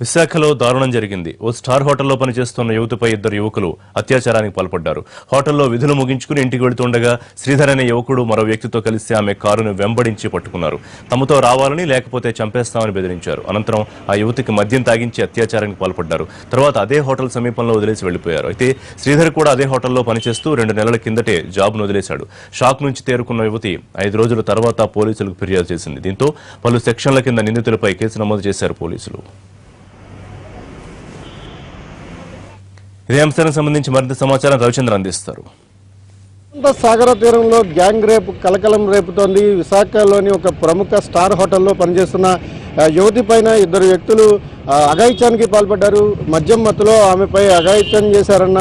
విశాఖలో దారుణం జరిగింది. ఓ స్టార్ హోటల్లో పనిచేస్తున్న యువతిపై ఇద్దరు యువకులు అత్యాచారానికి పాల్పడ్డారు. హోటల్లో విధులు ముగించుకుని ఇంటికి వెళుతుండగా శ్రీధర్ అనే యువకుడు మరో వ్యక్తితో కలిసి ఆమె కారును వెంబడించి పట్టుకున్నారు. తమతో రావాలని లేకపోతే చంపేస్తామని బెదిరించారు. అనంతరం ఆ యువతికి మద్యం తాగించి అత్యాచారానికి పాల్పడ్డారు. తర్వాత అదే హోటల్ సమీపంలో వదిలేసి వెళ్ళిపోయారు అయితే శ్రీధర్ కూడా అదే హోటల్లో పనిచేస్తూ రెండు నెలల కిందటే జాబ్ను వదిలేశాడు. షాక్ నుంచి తేరుకున్న యువతి ఐదు రోజుల తర్వాత పోలీసులకు ఫిర్యాదు చేసింది. దీంతో పలు సెక్షన్ల కింద నిందితులపై కేసు నమోదు చేశారు పోలీసులు. ఇదే అంశానికి సంబంధించి మరింత సమాచారం రవిచంద్ర అందిస్తారు. సాగర తీరంలో గ్యాంగ్ రేపు కలకలం రేపుతోంది. విశాఖలోని ఒక ప్రముఖ స్టార్ హోటల్లో పనిచేస్తున్న యువతి పైన ఇద్దరు వ్యక్తులు అఘాయిత్యానికి పాల్పడ్డారు. మద్యం మత్తులో ఆమెపై అఘాయిత్యం చేశారన్న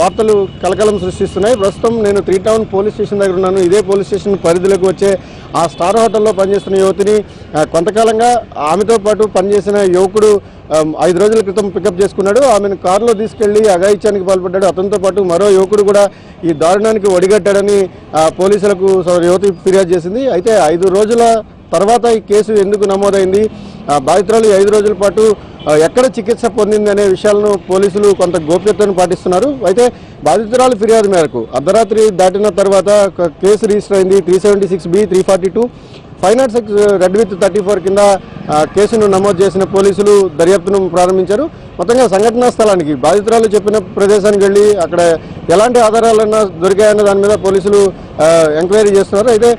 వార్తలు కలకలం సృష్టిస్తున్నాయి. ప్రస్తుతం నేను త్రీ టౌన్ పోలీస్ స్టేషన్ దగ్గర ఉన్నాను. ఇదే పోలీస్ స్టేషన్ పరిధిలోకి వచ్చే ఆ స్టార్ హోటల్లో పనిచేస్తున్న యువతిని కొంతకాలంగా ఆమెతో పాటు పనిచేసిన యువకుడు ఐదు రోజుల క్రితం పికప్ చేసుకున్నాడు. ఆమెను కారులో తీసుకెళ్ళి అఘాయిత్యానికి పాల్పడ్డాడు. అతనితో పాటు మరో యువకుడు కూడా ఈ దారుణానికి ఒడిగట్టాడని ఆ, పోలీసులకు యువతి ఫిర్యాదు చేసింది. అయితే ఐదు రోజుల తర్వాత ఈ కేసు ఎందుకు నమోదైంది? ఆ, బాధితురాలు ఐదు రోజుల పాటు ఎక్కడ చికిత్స పొందింది అనే విషయాలను పోలీసులు కొంత గోప్యతను పాటిస్తున్నారు. అయితే బాధితురాలు ఫిర్యాదు మేరకు అర్ధరాత్రి దాటిన తర్వాత కేసు రిజిస్టర్ అయింది. Three seventy six B three forty two. Five not six uh, read with thirty four కింద uh, కేసును నమోదు చేసిన పోలీసులు దర్యాప్తును ప్రారంభించారు. మొత్తంగా సంఘటనా స్థలానికి బాధితురాలు చెప్పిన ప్రదేశానికి వెళ్ళి అక్కడ ఎలాంటి ఆధారాలన్నా దొరికాయన్న దాని మీద పోలీసులు uh, ఎంక్వైరీ చేస్తున్నారు. అయితే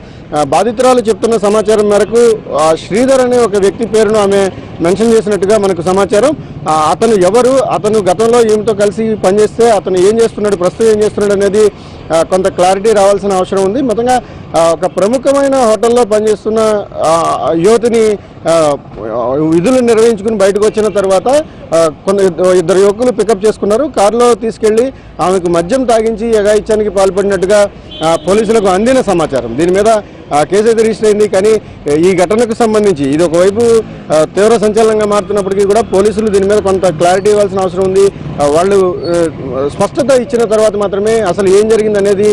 బాధితురాలు చెప్తున్న సమాచారం మేరకు ఆ, శ్రీధర్ అనే ఒక వ్యక్తి పేరును ఆమె మెన్షన్ చేసినట్టుగా మనకు సమాచారం. అతను ఎవరు అతను గతంలో ఈమెతో కలిసి పనిచేస్తే అతను ఏం చేస్తున్నాడు ప్రస్తుతం ఏం చేస్తున్నాడు అనేది కొంత క్లారిటీ రావాల్సిన అవసరం ఉంది. మొత్తంగా ఒక ప్రముఖమైన హోటల్లో పనిచేస్తున్న యువతిని విధులు నిర్వహించుకుని బయటకు వచ్చిన తర్వాత కొంత ఇద్దరు యువకులు పికప్ చేసుకున్నారు. కారులో తీసుకెళ్ళి ఆమెకు మద్యం తాగించి యగాయిత్యానికి పాల్పడినట్టుగా పోలీసులకు అందిన సమాచారం. దీని మీద కేసు అయితే రిజిస్టర్ అయింది. కానీ ఈ ఘటనకు సంబంధించి ఇది ఒకవైపు తీవ్ర సంచలనంగా మారుతున్నప్పటికీ కూడా పోలీసులు దీని మీద కొంత క్లారిటీ ఇవ్వాల్సిన అవసరం ఉంది. వాళ్ళు స్పష్టత ఇచ్చిన తర్వాత మాత్రమే అసలు ఏం జరిగింది అనేది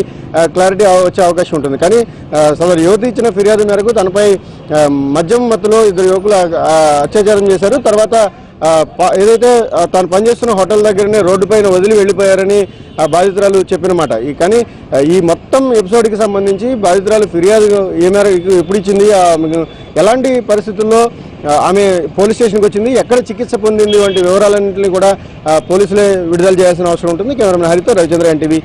క్లారిటీ వచ్చే అవకాశం ఉంటుంది. కానీ సదరు యువతి ఇచ్చిన ఫిర్యాదు మేరకు తనపై మద్యం మత్తులో ఇద్దరు యువకులు అత్యాచారం చేశారు. తర్వాత ఏదైతే తాను పనిచేస్తున్న హోటల్ దగ్గరనే రోడ్డు పైన వదిలి వెళ్ళిపోయారని ఆ బాధితురాలు చెప్పిన మాట. ఈ కానీ ఈ మొత్తం ఎపిసోడ్కి సంబంధించి బాధితురాలు ఫిర్యాదు ఏ మేరకు ఎప్పుడు ఇచ్చింది ఎలాంటి పరిస్థితుల్లో ఆమె పోలీస్ స్టేషన్కి వచ్చింది ఎక్కడ చికిత్స పొందింది వంటి వివరాలన్నింటినీ కూడా పోలీసులే విడుదల చేయాల్సిన అవసరం ఉంటుంది. కెమెరామెన్ హరితో రవిచంద్ర ఎన్టీవీ.